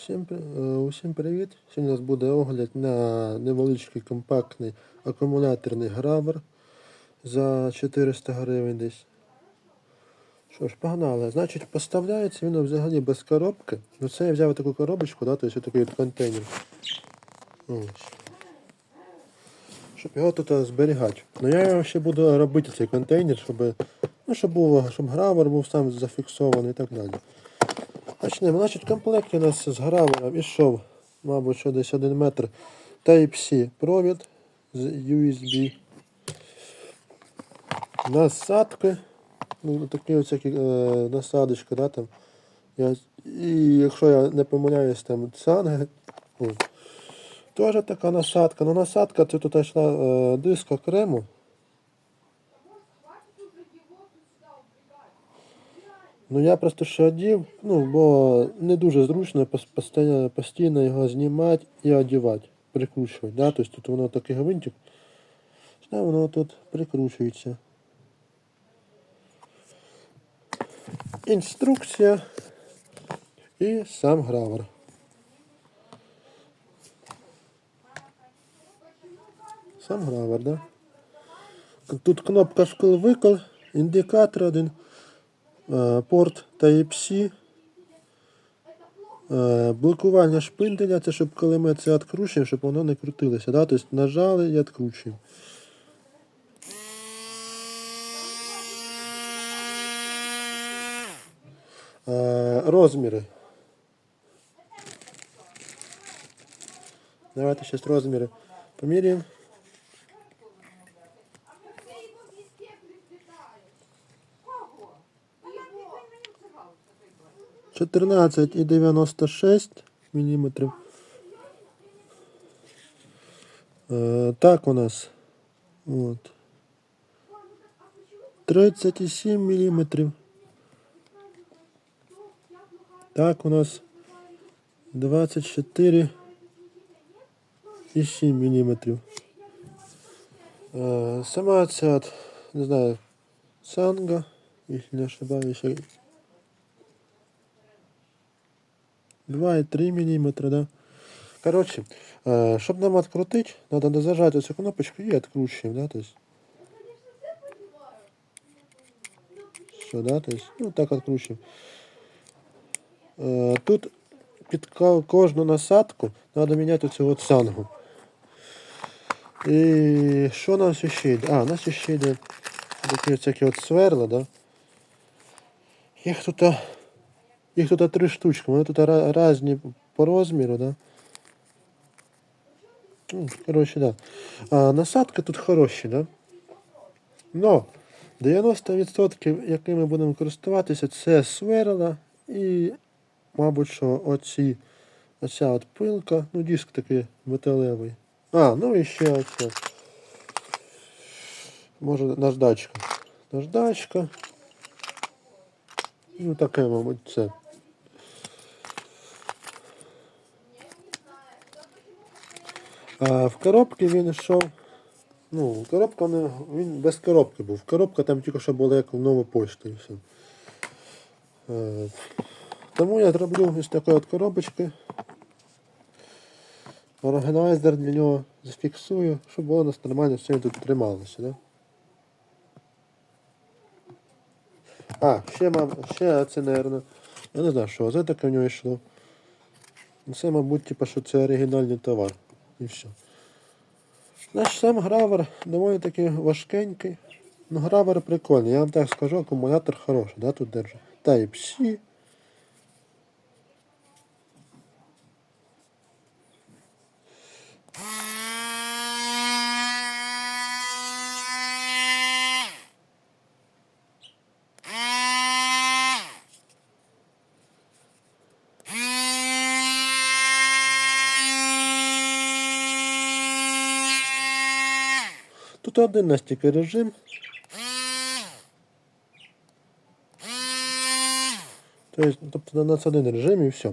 Всім, е, усім привіт! Сьогодні у нас буде огляд на невеличкий компактний акумуляторний гравер за 400 гривень десь. Що ж, погнали. Значить, поставляється він взагалі без коробки. Ну це я взяв таку коробочку, да, тобто такий контейнер. Ось. Щоб його тут е, зберігати. Ну я його ще буду робити цей контейнер, щоб, ну, щоб, був, щоб гравер був сам зафіксований і так далі. Почнемо. Значить, в комплекті у нас з гравером ішов, мабуть, що десь 1 метр Type-C провід з USB. Насадки. Ну, такі які, е, насадочки, да, там. Я, і якщо я не помиляюсь, там цанги. Теж така насадка. Ну насадка це тут йшла е, диск окремо. Ну я просто ще одів, ну, бо не дуже зручно постійно, його знімати і одівати, прикручувати. Да? Тобто тут воно такий гвинтик, що воно тут прикручується. Інструкція і сам гравер. Сам гравер, да? Тут кнопка вкл-викл, індикатор один. Е, порт Type-C, е, блокування шпинделя, це щоб коли ми це відкручуємо, щоб воно не крутилося. Да? Тобто нажали і відкручуємо. Е, Розміри. Давайте зараз розміри поміряємо. Чотирнадцять і дев'яносто шесть міліметрів. Е, так у нас. От. 37 міліметрів. Так, у нас 24 і 7 міліметрів. Е, Сама ця, от, не знаю, санга, якщо не ошибаюсь, 2,3 мм, да. Короче, э, чтобы нам открутить, надо зажать эту кнопочку и откручиваем, да, то есть. Все, да, то есть, ну так откручиваем. Э, тут під ко- кожну насадку треба міняти цю от сангу. І що у нас ще йде? А, у нас ще йде такі всякі от сверла, да? Їх тут, а, їх тут три штучки, вони тут різні по розміру, да? Ну, коротше, да. А, насадки тут хороші, да? Но 90% якими ми будемо користуватися, це сверла і, мабуть, що оці, оця от пилка, ну диск такий металевий. А, ну і ще оце. Може наждачка. Наждачка. Ну таке, мабуть, це. В коробці він йшов. Ну, коробка не, він без коробки був. Коробка там тільки що була як в нову пошту і все. Е, тому я зроблю ось такої от коробочки. Органайзер для нього зафіксую, щоб воно нормально все тут трималося. Да? А, ще, мам, ще це, наверное, я не знаю, що це таке в нього йшло. Це, мабуть, типу, що це оригінальний товар. І все. Наш сам гравер доволі таки важкенький. Ну, гравер прикольний, я вам так скажу, акумулятор хороший, да, тут держить. Type-C. Тут один настільки режим. Тобто, тобто у нас один режим і все.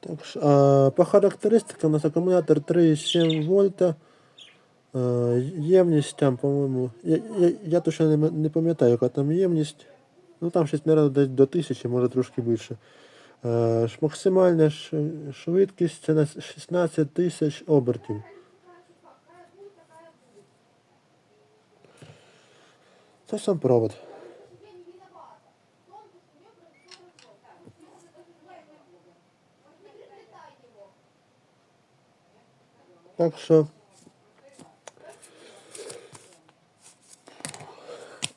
Так, а, по характеристикам у нас акумулятор 3,7 вольта. Ємність там, по-моєму. Я, я, я точно не, не пам'ятаю, яка там ємність. Ну там щось, мабуть, десь до 1000, може трошки більше. Максимальна швидкість це на 16 тисяч обертів. Це сам провод. Так що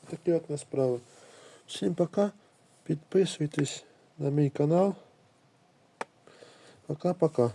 такі от у нас справи. Всім пока. Підписуйтесь на мій канал. Пока-пока.